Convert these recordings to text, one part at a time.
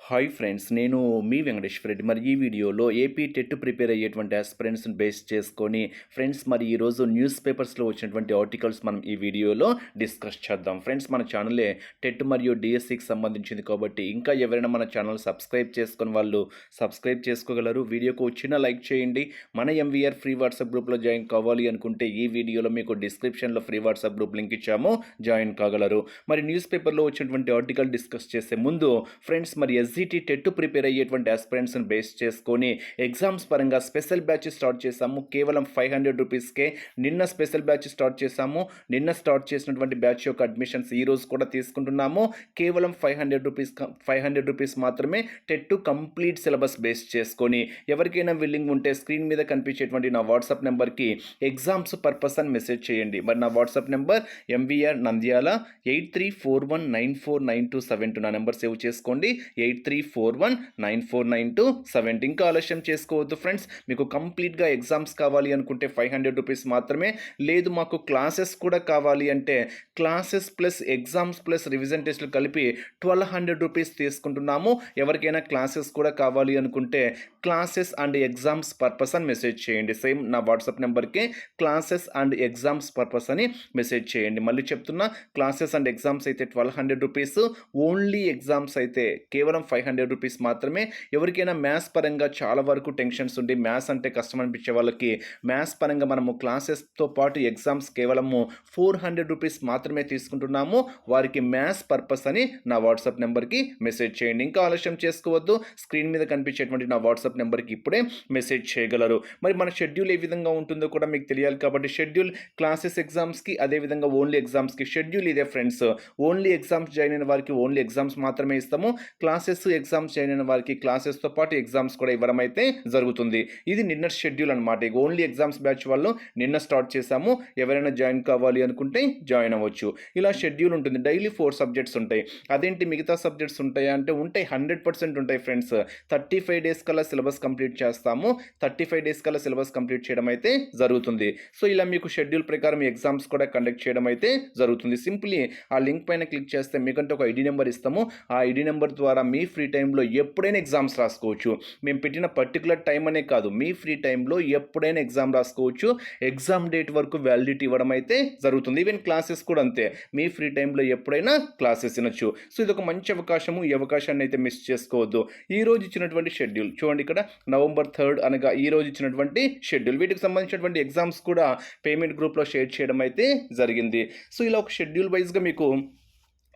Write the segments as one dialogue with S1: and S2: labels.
S1: Hi friends నేను మీ వెంకటేశ్వర రెడ్డి మరి ఈ వీడియోలో ఏపీ టెట్ ప్రిపేర్ అయ్యేటువంటి ఆస్పిరెంట్స్ని బేస్ చేసుకొని ఫ్రెండ్స్ మరి ఈరోజు న్యూస్ పేపర్స్లో వచ్చినటువంటి ఆర్టికల్స్ మనం ఈ వీడియోలో డిస్కస్ చేద్దాం. ఫ్రెండ్స్ మన ఛానలే టెట్ మరియు డిఎస్సికి సంబంధించింది కాబట్టి ఇంకా ఎవరైనా మన ఛానల్ సబ్స్క్రైబ్ చేసుకొని వాళ్ళు సబ్స్క్రైబ్ చేసుకోగలరు. వీడియోకు వచ్చిన లైక్ చేయండి. మన ఎంవీఆర్ ఫ్రీ వాట్సాప్ గ్రూప్లో జాయిన్ కావాలి అనుకుంటే ఈ వీడియోలో మీకు డిస్క్రిప్షన్లో ఫ్రీ వాట్సాప్ గ్రూప్ లింక్ ఇచ్చాము. జాయిన్ కాగలరు. మరి న్యూస్ పేపర్లో వచ్చినటువంటి ఆర్టికల్ డిస్కస్ చేసే ముందు ఫ్రెండ్స్ మరి ఎస్జిటి టెట్ ప్రిపేర్ అయ్యేటువంటి ఆస్పిరెంట్స్ని బేస్ చేసుకొని ఎగ్జామ్స్ పరంగా స్పెషల్ బ్యాచ్ స్టార్ట్ చేశాము. కేవలం ఫైవ్ హండ్రెడ్ రూపీస్కే నిన్న స్పెషల్ బ్యాచ్ స్టార్ట్ చేశాము. నిన్న స్టార్ట్ చేసినటువంటి బ్యాచ్ యొక్క అడ్మిషన్స్ ఈ రోజు కూడా తీసుకుంటున్నాము. కేవలం five hundred rupees five hundred rupees మాత్రమే టెట్ కంప్లీట్ సిలబస్ బేస్ చేసుకొని ఎవరికైనా విల్లింగ్ ఉంటే స్క్రీన్ మీద కనిపించేటువంటి నా వాట్సాప్ నెంబర్కి ఎగ్జామ్స్ పర్పస్ అని మెసేజ్ చేయండి. మరి నా WhatsApp number MVR Nandyal eight three four one nine four nine two seven two నా నెంబర్ సేవ్ చేసుకోండి. Eight three four one nine four nine two seven ఇంకా ఆలస్యం చేసుకోవద్దు ఫ్రెండ్స్ మీకు కంప్లీట్గా ఎగ్జామ్స్ కావాలి అనుకుంటే ఫైవ్ హండ్రెడ్ రూపీస్ మాత్రమే. లేదు మాకు క్లాసెస్ కూడా కావాలి అంటే classes plus exams plus revision టెస్ట్లు కలిపి ట్వెల్వ్ హండ్రెడ్ రూపీస్ తీసుకుంటున్నాము. ఎవరికైనా క్లాసెస్ కూడా కావాలి అనుకుంటే క్లాసెస్ అండ్ ఎగ్జామ్స్ పర్పస్ అని మెసేజ్ చేయండి. సేమ్ నా వాట్సాప్ నెంబర్కి క్లాసెస్ అండ్ ఎగ్జామ్స్ పర్పస్ అని మెసేజ్ చేయండి. మళ్ళీ చెప్తున్నా క్లాసెస్ అండ్ ఎగ్జామ్స్ అయితే twelve hundred rupees only exams అయితే కేవలం ఫైవ్ హండ్రెడ్ రూపీస్ మాత్రమే. ఎవరికైనా మ్యాథ్స్ పరంగా చాలా వరకు టెన్షన్స్ ఉండి మ్యాథ్స్ అంటే కష్టం అనిపించే వాళ్ళకి మ్యాథ్స్ పరంగా మనము క్లాసెస్తో పాటు ఎగ్జామ్స్ కేవలము ఫోర్ హండ్రెడ్ రూపీస్ మాత్రమే తీసుకుంటున్నాము. వారికి మ్యాథ్స్ పర్పస్ అని నా వాట్సాప్ నెంబర్కి మెసేజ్ చేయండి. ఇంకా ఆలస్యం చేసుకోవద్దు. స్క్రీన్ మీద కనిపించేటువంటి నా వాట్సాప్ నెంబర్కి ఇప్పుడే మెసేజ్ చేయగలరు. మరి మన షెడ్యూల్ ఏ విధంగా ఉంటుందో కూడా మీకు తెలియాలి కాబట్టి షెడ్యూల్ క్లాసెస్ ఎగ్జామ్స్కి అదేవిధంగా ఓన్లీ ఎగ్జామ్స్కి షెడ్యూల్ ఇదే ఫ్రెండ్స్. ఓన్లీ ఎగ్జామ్స్ జాయిన్ అయిన వారికి ఓన్లీ ఎగ్జామ్స్ మాత్రమే ఇస్తాము. క్లాసెస్ ఎగ్జామ్స్ చేయని అయిన వారికి క్లాసెస్తో పాటు ఎగ్జామ్స్ కూడా ఇవ్వడం అయితే జరుగుతుంది. ఇది నిన్న షెడ్యూల్ అనమాట ఇక ఓన్లీ ఎగ్జామ్స్ బ్యాచ్ వాళ్ళు నిన్న స్టార్ట్ చేశాము. ఎవరైనా జాయిన్ కావాలి అనుకుంటే జాయిన్ అవ్వచ్చు. ఇలా షెడ్యూల్ ఉంటుంది. డైలీ ఫోర్ సబ్జెక్ట్స్ ఉంటాయి. అదేంటి మిగతా సబ్జెక్ట్స్ ఉంటాయా అంటే ఉంటాయి. హండ్రెడ్ పర్సెంట్ ఉంటాయి ఫ్రెండ్స్ థర్టీ ఫైవ్ డేస్ కల్లా సిలబస్ కంప్లీట్ చేస్తాము. థర్టీ ఫైవ్ డేస్ కల్లా సిలబస్ కంప్లీట్ చేయడం అయితే జరుగుతుంది. సో ఇలా మీకు షెడ్యూల్ ప్రకారం ఎగ్జామ్స్ కూడా కండక్ట్ చేయడం అయితే జరుగుతుంది. సింప్లీ ఆ లింక్ పైన క్లిక్ చేస్తే మీకంటే ఒక ఐడి నెంబర్ ఇస్తాము. ఆ ఐడి నెంబర్ ద్వారా మీ ఫ్రీ టైంలో ఎప్పుడైనా ఎగ్జామ్స్ రాసుకోవచ్చు. మేము పెట్టిన పర్టికులర్ టైం అనే కాదు మీ ఫ్రీ టైంలో ఎప్పుడైనా ఎగ్జామ్ రాసుకోవచ్చు. ఎగ్జామ్ డేట్ వరకు వ్యాలిడిటీ ఇవ్వడం అయితే జరుగుతుంది. ఈవెన్ క్లాసెస్ కూడా అంతే. మీ ఫ్రీ టైంలో ఎప్పుడైనా క్లాసెస్ వినొచ్చు సో ఇది ఒక మంచి అవకాశము. ఈ అవకాశాన్ని అయితే మిస్ చేసుకోవద్దు. ఈ రోజు ఇచ్చినటువంటి షెడ్యూల్ చూడండి ఇక్కడ నవంబర్ థర్డ్ అనగా ఈ రోజు ఇచ్చినటువంటి షెడ్యూల్. వీటికి సంబంధించినటువంటి ఎగ్జామ్స్ కూడా పేమెంట్ గ్రూప్లో షేర్ చేయడం అయితే జరిగింది. సో ఇలా ఒక షెడ్యూల్ వైజ్గా మీకు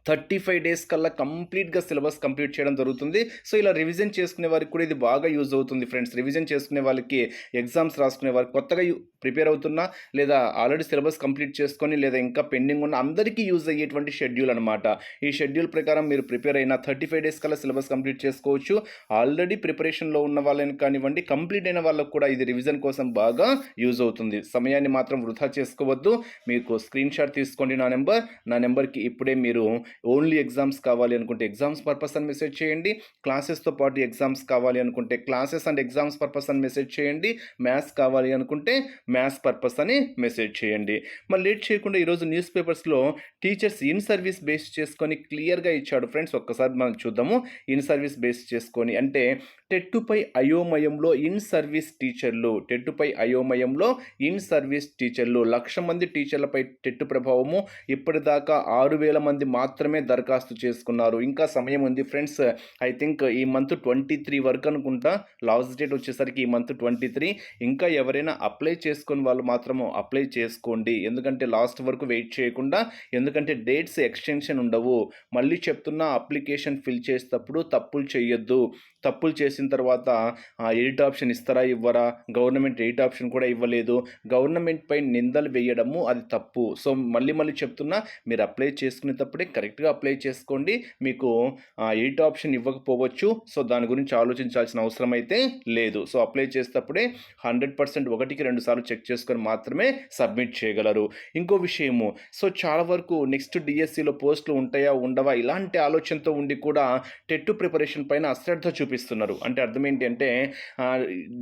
S1: థర్టీ ఫైవ్ డేస్ కల్లా కంప్లీట్గా సిలబస్ కంప్లీట్ చేయడం జరుగుతుంది. సో ఇలా రివిజన్ చేసుకునే వారికి కూడా ఇది బాగా యూజ్ అవుతుంది ఫ్రెండ్స్. రివిజన్ చేసుకునే వాళ్ళకి ఎగ్జామ్స్ రాసుకునే వారికి కొత్తగా ప్రిపేర్ అవుతున్నా లేదా ఆల్రెడీ సిలబస్ కంప్లీట్ చేసుకొని లేదా ఇంకా పెండింగ్ ఉన్న అందరికీ యూజ్ అయ్యేటువంటి షెడ్యూల్ అనమాట ఈ షెడ్యూల్ ప్రకారం మీరు ప్రిపేర్ అయిన థర్టీ ఫైవ్ డేస్ కల్లా సిలబస్ కంప్లీట్ చేసుకోవచ్చు. ఆల్రెడీ ప్రిపరేషన్లో ఉన్న వాళ్ళని కానివ్వండి కంప్లీట్ అయిన వాళ్ళకు కూడా ఇది రివిజన్ కోసం బాగా యూజ్ అవుతుంది. సమయాన్ని మాత్రం వృధా చేసుకోవద్దు. మీకు స్క్రీన్ షాట్ తీసుకోండి నా నెంబర్. నా నెంబర్కి ఇప్పుడే మీరు ఓన్లీ ఎగ్జామ్స్ కావాలి అనుకుంటే ఎగ్జామ్స్ పర్పస్ అని మెసేజ్ చేయండి. క్లాసెస్తో పాటు ఎగ్జామ్స్ కావాలి అనుకుంటే క్లాసెస్ అండ్ ఎగ్జామ్స్ పర్పస్ అని మెసేజ్ చేయండి. మ్యాథ్స్ కావాలి అనుకుంటే మ్యాథ్స్ పర్పస్ అని మెసేజ్ చేయండి. మరి లేట్ చేయకుండా ఈరోజు న్యూస్ పేపర్స్లో టీచర్స్ ఇన్ సర్వీస్ బేస్ చేసుకొని క్లియర్గా ఇచ్చాడు ఫ్రెండ్స్. ఒక్కసారి మనం చూద్దాము. ఇన్ సర్వీస్ బేస్ చేసుకొని అంటే టెట్టుపై అయోమయంలో ఇన్ సర్వీస్ టీచర్లు టెట్టుపై అయోమయంలో ఇన్ సర్వీస్ టీచర్లు. లక్ష మంది టీచర్లపై టెట్టు ప్రభావము. ఇప్పటిదాకా ఆరు వేల మంది మాత్రం మాత్రమే దరఖాస్తు చేసుకున్నారు. ఇంకా సమయం ఉంది ఫ్రెండ్స్. ఐ థింక్ ఈ మంత్ ట్వంటీ త్రీ వరకు అనుకుంటా. లాస్ట్ డేట్ వచ్చేసరికి ఈ మంత్ ట్వంటీ త్రీ. ఇంకా ఎవరైనా అప్లై చేసుకుని వాళ్ళు మాత్రము అప్లై చేసుకోండి. ఎందుకంటే లాస్ట్ వరకు వెయిట్ చేయకుండా ఎందుకంటే డేట్స్ ఎక్స్టెన్షన్ ఉండవు. మళ్ళీ చెప్తున్నా అప్లికేషన్ ఫిల్ చేసేటప్పుడు తప్పులు చేయొద్దు తప్పులు చేసిన తర్వాత ఎడిట్ ఆప్షన్ ఇస్తారా ఇవ్వరా? గవర్నమెంట్ ఎడిట్ ఆప్షన్ కూడా ఇవ్వలేదు. గవర్నమెంట్ పై నిందలు వేయడము అది తప్పు. సో మళ్ళీ మళ్ళీ చెప్తున్నా మీరు అప్లై చేసుకునేటప్పుడే కరెక్ట్ కరెక్ట్గా అప్లై చేసుకోండి. మీకు ఎయిట్ ఆప్షన్ ఇవ్వకపోవచ్చు. సో దాని గురించి ఆలోచించాల్సిన అవసరం అయితే లేదు. సో అప్లై చేసేటప్పుడే హండ్రెడ్ పర్సెంట్ ఒకటికి రెండు సార్లు చెక్ చేసుకొని మాత్రమే సబ్మిట్ చేయగలరు. ఇంకో విషయము సో చాలా వరకు నెక్స్ట్ డిఎస్సిలో పోస్టులు ఉంటాయా ఉండవా ఇలాంటి ఆలోచనతో ఉండి కూడా టెట్టు ప్రిపరేషన్ పైన అశ్రద్ధ చూపిస్తున్నారు. అంటే అర్థం ఏంటి అంటే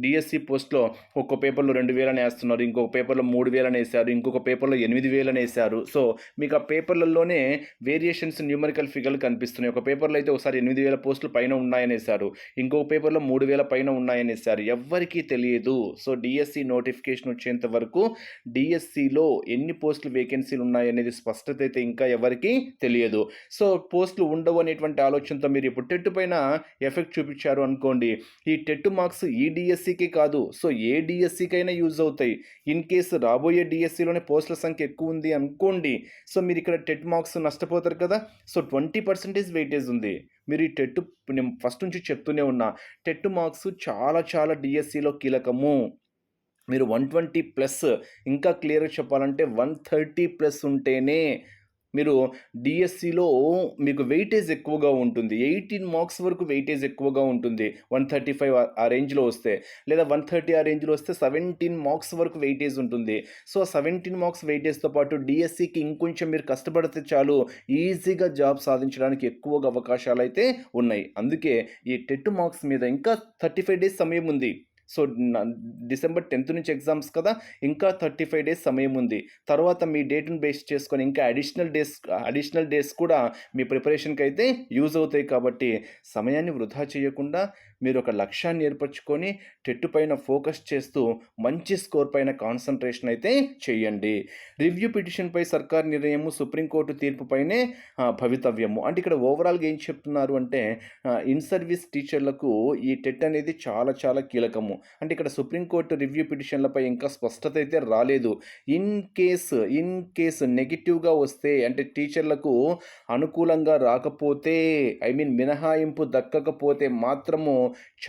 S1: డిఎస్సి పోస్ట్లో ఒక్కో పేపర్లో రెండు వేలని వేస్తున్నారు ఇంకొక పేపర్లో మూడు వేలని వేశారు ఇంకొక పేపర్లో ఎనిమిది వేలని వేశారు. సో మీకు ఆ పేపర్లలోనే వేరియేషన్ వేరియేషన్స్ న్యూమరికల్ ఫిగర్లు కనిపిస్తున్నాయి. ఒక పేపర్లో అయితే ఒకసారి ఎనిమిది వేల పోస్టులు పైన ఉన్నాయనేసారు ఇంకో పేపర్లో మూడు వేల పైన ఉన్నాయనేసారు ఎవ్వరికీ తెలియదు. సో డిఎస్సి నోటిఫికేషన్ వచ్చేంత వరకు డిఎస్సిలో ఎన్ని పోస్టులు వేకెన్సీలు ఉన్నాయనేది స్పష్టత అయితే ఇంకా ఎవరికీ తెలియదు. సో పోస్టులు ఉండవు అనేటువంటి ఆలోచనతో మీరు ఇప్పుడు టెట్ పైన ఎఫెక్ట్ చూపించారు అనుకోండి. ఈ టెట్ మార్క్స్ ఈ డిఎస్సికి కాదు. సో ఏ డిఎస్సికైనా యూజ్ అవుతాయి. ఇన్ కేసు రాబోయే డిఎస్సిలోనే పోస్టుల సంఖ్య ఎక్కువ ఉంది అనుకోండి. సో మీరు ఇక్కడ టెట్ మార్క్స్ నష్టపోతారు కదా. సో ట్వంటీ పర్సెంటేజ్ వెయిటేజ్ ఉంది. మీరు ఈ టెట్ నేను ఫస్ట్ నుంచి చెప్తూనే ఉన్నా టెట్ మార్క్స్ చాలా చాలా డిఎస్సిలో కీలకము. మీరు వన్ ట్వంటీ ప్లస్ ఇంకా క్లియర్గా చెప్పాలంటే వన్ థర్టీ ప్లస్ ఉంటేనే మీరు డిఎస్సిలో మీకు వెయిటేజ్ ఎక్కువగా ఉంటుంది. ఎయిటీన్ మార్క్స్ వరకు వెయిటేజ్ ఎక్కువగా ఉంటుంది. వన్ థర్టీ ఫైవ్ ఆ రేంజ్లో వస్తే. లేదా వన్ థర్టీ ఆ రేంజ్లో వస్తే సెవెంటీన్ మార్క్స్ వరకు వెయిటేజ్ ఉంటుంది. సో సెవెంటీన్ మార్క్స్ వెయిటేజ్తో పాటు డిఎస్సికి ఇంకొంచెం మీరు కష్టపడితే చాలు ఈజీగా జాబ్ సాధించడానికి ఎక్కువగా అవకాశాలు అయితే ఉన్నాయి. అందుకే ఈ టెట్ మార్క్స్ మీద ఇంకా థర్టీ ఫైవ్ డేస్ సమయం ఉంది. సో డిసెంబర్ టెన్త్ నుంచి ఎగ్జామ్స్ కదా ఇంకా థర్టీ ఫైవ్ డేస్ సమయం ఉంది. తర్వాత మీ డేట్ని బేస్ చేసుకొని ఇంకా అడిషనల్ డేస్ అడిషనల్ డేస్ కూడా మీ ప్రిపరేషన్కి అయితే యూజ్ అవుతాయి కాబట్టి సమయాన్ని వృధా చేయకుండా మీరు ఒక లక్ష్యాన్ని ఏర్పరచుకొని టెట్టు పైన ఫోకస్ చేస్తూ మంచి స్కోర్ పైన కాన్సన్ట్రేషన్ అయితే చేయండి. రివ్యూ పిటిషన్పై సర్కార్ నిర్ణయము సుప్రీంకోర్టు తీర్పుపైనే భవితవ్యము. అంటే ఇక్కడ ఓవరాల్గా ఏం చెప్తున్నారు అంటే ఇన్ సర్వీస్ టీచర్లకు ఈ టెట్ అనేది చాలా చాలా కీలకము. అంటే ఇక్కడ సుప్రీంకోర్టు రివ్యూ పిటిషన్లపై ఇంకా స్పష్టత అయితే రాలేదు. ఇన్ కేస్ ఇన్ కేసు నెగిటివ్గా వస్తే అంటే టీచర్లకు అనుకూలంగా రాకపోతే ఐ మీన్ మినహాయింపు దక్కకపోతే మాత్రము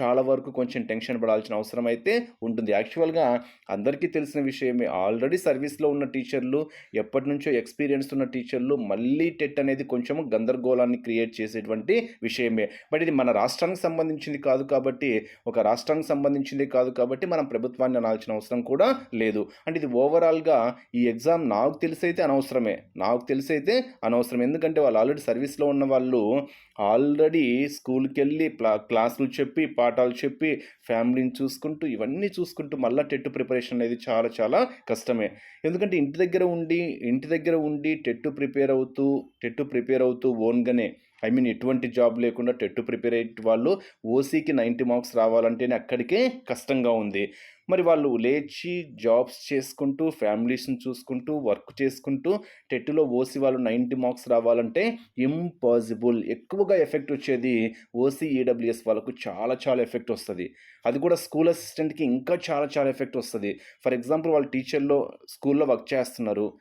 S1: చాలా వరకు కొంచెం టెన్షన్ పడాల్సిన అవసరం అయితే ఉంటుంది. యాక్చువల్గా అందరికీ తెలిసిన విషయమే. ఆల్రెడీ సర్వీస్లో ఉన్న టీచర్లు ఎప్పటి నుంచో ఎక్స్పీరియన్స్ ఉన్న టీచర్లు మళ్ళీ టెట్ అనేది కొంచెం గందరగోళాన్ని క్రియేట్ చేసేటువంటి విషయమే. బట్ ఇది మన రాష్ట్రానికి సంబంధించింది కాదు కాబట్టి ఒక రాష్ట్రానికి సంబంధించింది కాదు కాబట్టి మనం ప్రభుత్వాన్ని అనాల్సిన అవసరం కూడా లేదు. అంటే ఇది ఓవరాల్గా ఈ ఎగ్జామ్ నాకు తెలిసైతే అనవసరమే. నాకు తెలిసైతే అనవసరం. ఎందుకంటే వాళ్ళు ఆల్రెడీ సర్వీస్లో ఉన్న వాళ్ళు ఆల్రెడీ స్కూల్కి వెళ్ళి క్లాసులు చెప్పి చెప్పి పాఠాలు చెప్పి ఫ్యామిలీని చూసుకుంటూ ఇవన్నీ చూసుకుంటూ మళ్ళీ టెట్ ప్రిపరేషన్ అనేది చాలా చాలా కష్టమే. ఎందుకంటే ఇంటి దగ్గర ఉండి ఇంటి దగ్గర ఉండి టెట్ ప్రిపేర్ అవుతూ టెట్ ప్రిపేర్ అవుతూ ఓన్గానే ఐ మీన్ ఎటువంటి జాబ్ లేకుండా టెట్ ప్రిపేర్ అయ్యే వాళ్ళు ఓసీకి నైంటీ మార్క్స్ రావాలంటేనే అక్కడికే కష్టంగా ఉంది. మరి వాళ్ళు లేచి జాబ్స్ చేసుకుంటూ ఫ్యామిలీస్ని చూసుకుంటూ వర్క్ చేసుకుంటూ టెట్లో ఓసీ వాళ్ళు నైంటీ మార్క్స్ రావాలంటే ఇంపాసిబుల్. ఎక్కువగా ఎఫెక్ట్ వచ్చేది ఓసీ ఈడబ్ల్యూఎస్ వాళ్ళకు చాలా చాలా ఎఫెక్ట్ వస్తుంది. అది కూడా స్కూల్ అసిస్టెంట్కి ఇంకా చాలా చాలా ఎఫెక్ట్ వస్తుంది. ఫర్ ఎగ్జాంపుల్ వాళ్ళు టీచర్లో స్కూల్లో వర్క్ చేస్తున్నారు.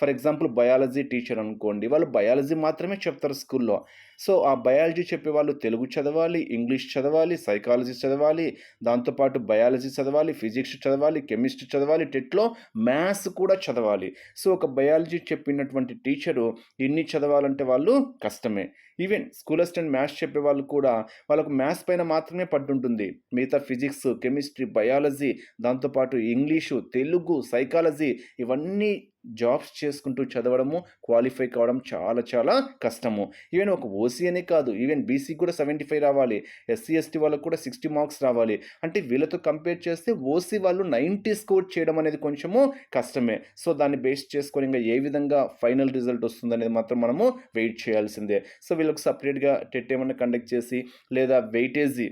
S1: ఫర్ ఎగ్జాంపుల్ బయాలజీ టీచర్ అనుకోండి వాళ్ళు బయాలజీ మాత్రమే చెప్తారు స్కూల్లో. సో ఆ బయాలజీ చెప్పే వాళ్ళు తెలుగు చదవాలి ఇంగ్లీష్ చదవాలి సైకాలజీ చదవాలి దాంతోపాటు బయాలజీ చదవాలి ఫిజిక్స్ చదవాలి కెమిస్ట్రీ చదవాలి టెట్లో మ్యాథ్స్ కూడా చదవాలి. సో ఒక బయాలజీ చెప్పినటువంటి టీచరు ఇన్ని చదవాలంటే వాళ్ళు కష్టమే. ఈవెన్ స్కూల్ అసిస్టెంట్ మ్యాథ్స్ చెప్పే వాళ్ళు కూడా వాళ్ళకు మ్యాథ్స్ పైన మాత్రమే పడ్డుంటుంది. మిగతా ఫిజిక్స్ కెమిస్ట్రీ బయాలజీ దాంతోపాటు ఇంగ్లీషు తెలుగు సైకాలజీ ఇవన్నీ జాబ్స్ చేసుకుంటూ చదవడము క్వాలిఫై కావడం చాలా చాలా కష్టము. ఈవెన్ ఒక ఓసీ అనే కాదు. ఈవెన్ బీసీ కూడా సెవెంటీ ఫైవ్ రావాలి ఎస్సీ ఎస్టీ వాళ్ళకు కూడా సిక్స్టీ మార్క్స్ రావాలి. అంటే వీళ్ళతో కంపేర్ చేస్తే ఓసీ వాళ్ళు నైంటీ స్కోర్ చేయడం అనేది కొంచెము కష్టమే. సో దాన్ని బేస్ చేసుకొని ఇంకా ఏ విధంగా ఫైనల్ రిజల్ట్ వస్తుందనేది మాత్రం మనము వెయిట్ చేయాల్సిందే. సో వీళ్ళకి సపరేట్గా టెట్ ఏమైనా కండక్ట్ చేసి లేదా వెయిటేజీ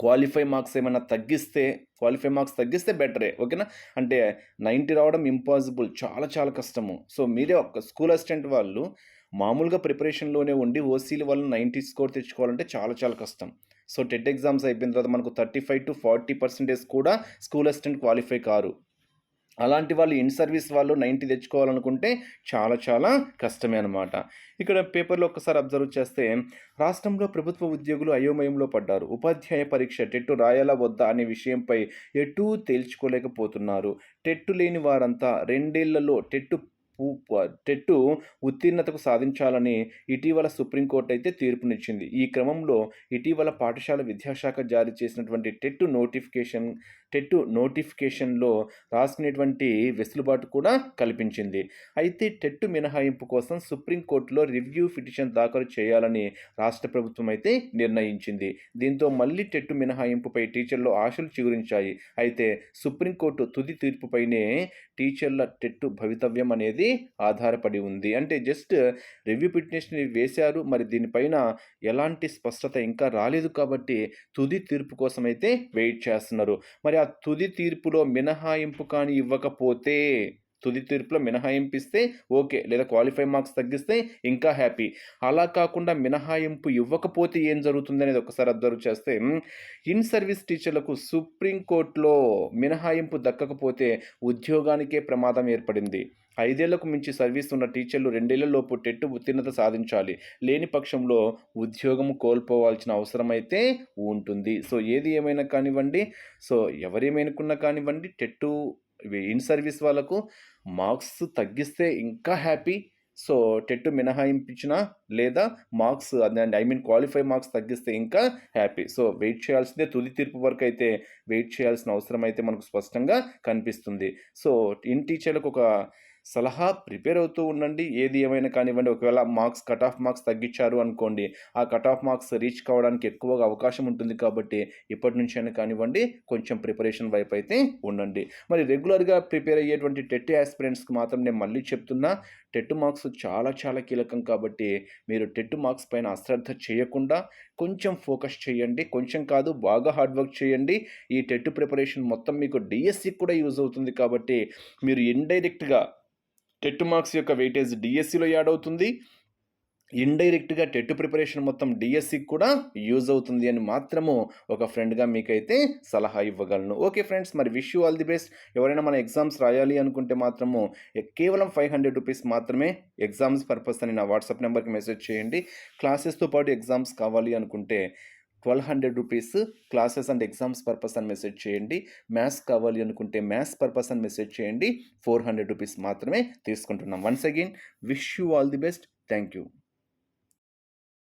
S1: క్వాలిఫై మార్క్స్ ఏమైనా తగ్గిస్తే క్వాలిఫై మార్క్స్ తగ్గిస్తే బెటరే ఓకేనా అంటే నైంటీ రావడం ఇంపాసిబుల్ చాలా చాలా కష్టము. సో మీరే ఒక స్కూల్ అసిస్టెంట్ వాళ్ళు మామూలుగా ప్రిపరేషన్లోనే ఉండి ఓసీల వల్ల నైంటీ స్కోర్ తెచ్చుకోవాలంటే చాలా చాలా కష్టం. సో టెట్ ఎగ్జామ్స్ అయిపోయిన తర్వాత మనకు thirty five to forty percentage కూడా స్కూల్ అసిస్టెంట్ క్వాలిఫై కారు. అలాంటి వాళ్ళు ఇన్ సర్వీస్ వాళ్ళు నైంటీ తెచ్చుకోవాలనుకుంటే చాలా చాలా కష్టమే అనమాట ఇక్కడ పేపర్లో ఒకసారి అబ్జర్వ్ చేస్తే రాష్ట్రంలో ప్రభుత్వ ఉద్యోగులు అయోమయంలో పడ్డారు. ఉపాధ్యాయ పరీక్ష టెట్టు రాయాలా వద్దా అనే విషయంపై ఎటూ తేల్చుకోలేకపోతున్నారు. టెట్టు లేని వారంతా రెండేళ్ళలో టెట్టు టెట్టు ఉత్తీర్ణతకు సాధించాలని ఇటీవల సుప్రీంకోర్టు అయితే తీర్పునిచ్చింది. ఈ క్రమంలో ఇటీవల పాఠశాల విద్యాశాఖ జారీ చేసినటువంటి టెట్టు నోటిఫికేషన్ టెట్టు నోటిఫికేషన్లో రాసుకునేటువంటి వెసులుబాటు కూడా కల్పించింది. అయితే టెట్టు మినహాయింపు కోసం సుప్రీంకోర్టులో రివ్యూ పిటిషన్ దాఖలు చేయాలని రాష్ట్ర ప్రభుత్వం అయితే నిర్ణయించింది. దీంతో మళ్ళీ టెట్టు మినహాయింపుపై టీచర్లు ఆశలు చిగురించాయి. అయితే సుప్రీంకోర్టు తుది తీర్పుపైనే టీచర్ల టెట్టు భవితవ్యం అనేది ఆధారపడి ఉంది. అంటే జస్ట్ రివ్యూ పిటిషన్ని వేశారు. మరి దీనిపైన ఎలాంటి స్పష్టత ఇంకా రాలేదు కాబట్టి తుది తీర్పు కోసం అయితే వెయిట్ చేస్తున్నారు. మరి ఆ తుది తీర్పులో మినహాయింపు కానీ ఇవ్వకపోతే తుది తీర్పులో మినహాయింపిస్తే ఓకే లేదా క్వాలిఫై మార్క్స్ తగ్గిస్తే ఇంకా హ్యాపీ. అలా కాకుండా మినహాయింపు ఇవ్వకపోతే ఏం జరుగుతుంది అనేది ఒకసారి అబ్జర్వ్ చేస్తే ఇన్ సర్వీస్ టీచర్లకు సుప్రీంకోర్టులో మినహాయింపు దక్కకపోతే ఉద్యోగానికే ప్రమాదం ఏర్పడింది. ఐదేళ్ళకు మించి సర్వీస్ ఉన్న టీచర్లు రెండేళ్ళలోపు టెట్టు ఉత్తీర్ణత సాధించాలి. లేని పక్షంలో ఉద్యోగం కోల్పోవాల్సిన అవసరం అయితే ఉంటుంది. సో ఏది ఏమైనా కానివ్వండి సో ఎవరేమైనా కానివ్వండి టెట్టు ఇన్ సర్వీస్ వాళ్ళకు మార్క్స్ తగ్గిస్తే ఇంకా హ్యాపీ. సో టెట్ మినహాయింపించిన లేదా marks I mean qualify marks తగ్గిస్తే ఇంకా హ్యాపీ. సో వెయిట్ చేయాల్సిందే. తుది తీర్పు వరకు అయితే వెయిట్ చేయాల్సిన అవసరం అయితే మనకు స్పష్టంగా కనిపిస్తుంది. సో ఇన్ టీచర్లకు ఒక సలహా ప్రిపేర్ అవుతూ ఉండండి. ఏది ఏమైనా కానివ్వండి ఒకవేళ మార్క్స్ కట్ ఆఫ్ మార్క్స్ తగ్గించారు అనుకోండి ఆ కట్ ఆఫ్ మార్క్స్ రీచ్ కావడానికి ఎక్కువగా అవకాశం ఉంటుంది కాబట్టి ఇప్పటి నుంచైనా కానివ్వండి కొంచెం ప్రిపరేషన్ వైపు అయితే ఉండండి. మరి రెగ్యులర్గా ప్రిపేర్ అయ్యేటువంటి టెట్ ఆస్పిరెంట్స్కి మాత్రం నేను మళ్ళీ చెప్తున్నా టెట్ మార్క్స్ చాలా చాలా కీలకం కాబట్టి మీరు టెట్ మార్క్స్ పైన అశ్రద్ధ చేయకుండా కొంచెం ఫోకస్ చేయండి. కొంచెం కాదు బాగా హార్డ్ వర్క్ చేయండి. ఈ టెట్ ప్రిపరేషన్ మొత్తం మీకు డిఎస్సికి కూడా యూజ్ అవుతుంది కాబట్టి మీరు ఇండైరెక్ట్గా టెట్ మార్క్స్ యొక్క వెయిటేజ్ డిఎస్సిలో యాడ్ అవుతుంది. ఇండైరెక్ట్గా టెట్ ప్రిపరేషన్ మొత్తం డిఎస్సికి కూడా యూజ్ అవుతుంది అని మాత్రము ఒక ఫ్రెండ్గా మీకైతే సలహా ఇవ్వగలను. ఓకే ఫ్రెండ్స్ మరి wish you all the best ఎవరైనా మన ఎగ్జామ్స్ రాయాలి అనుకుంటే మాత్రము కేవలం ఫైవ్ హండ్రెడ్ రూపీస్ మాత్రమే ఎగ్జామ్స్ పర్పస్ అని నా వాట్సాప్ నెంబర్కి మెసేజ్ చేయండి. క్లాసెస్తో పాటు ఎగ్జామ్స్ కావాలి అనుకుంటే twelve hundred rupees classes and exams purpose అని మెసేజ్ చేయండి. మ్యాథ్స్ కావాలి అనుకుంటే మ్యాథ్స్ పర్పస్ అని మెసేజ్ చేయండి. ఫోర్ హండ్రెడ్ రూపీస్ మాత్రమే తీసుకుంటున్నాం. Once again wish you all the best. Thank you.